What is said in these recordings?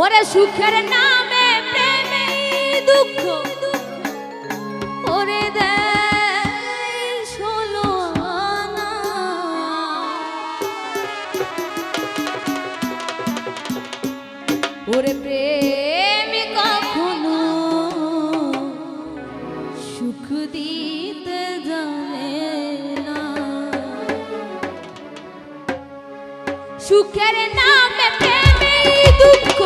ওরে সুখের নামে প্রেমে দুঃখ। ওরে শোনো ওরে প্রেম কখনো সুখ দিতে জানে না। সুখের নামে প্রেম দুঃখ।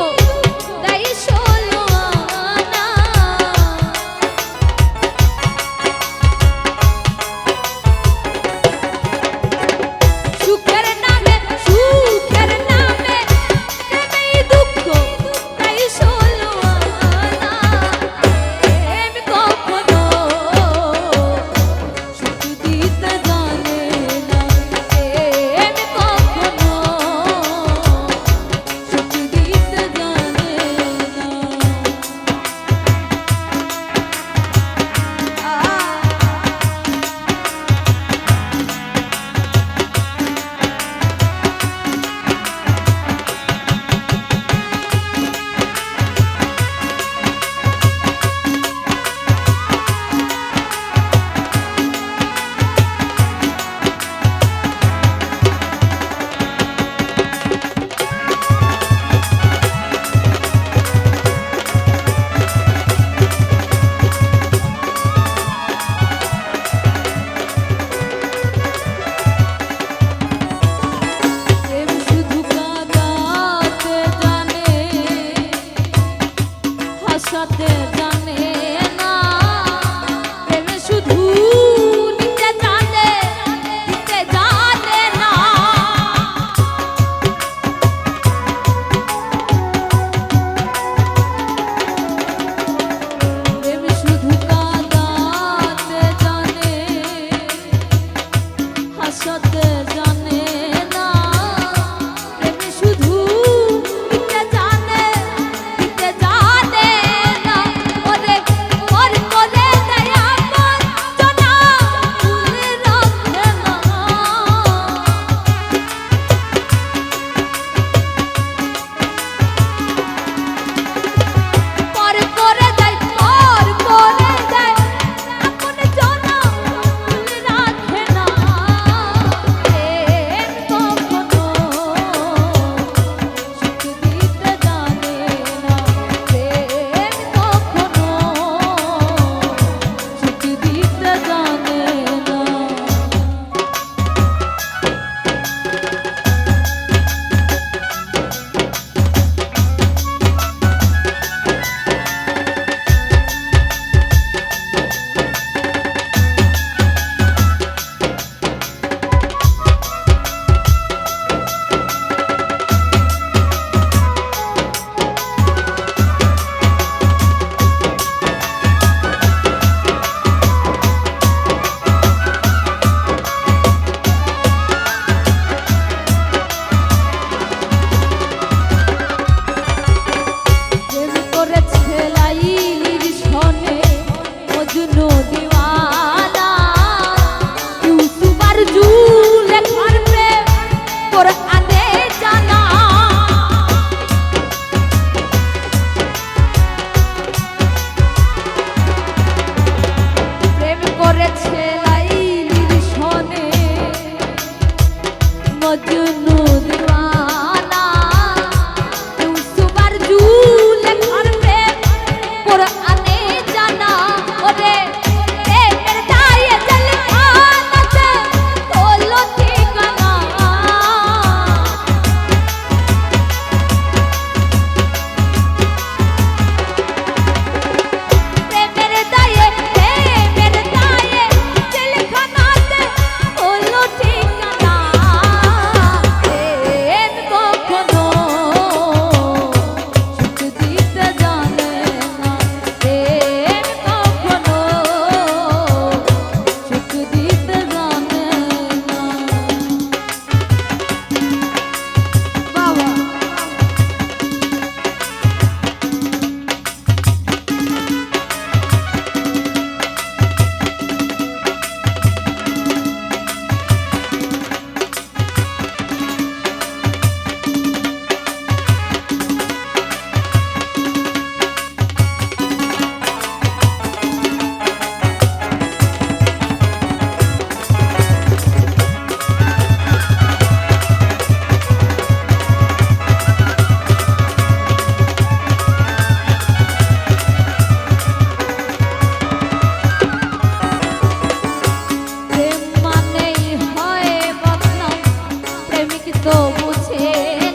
তো বুঝে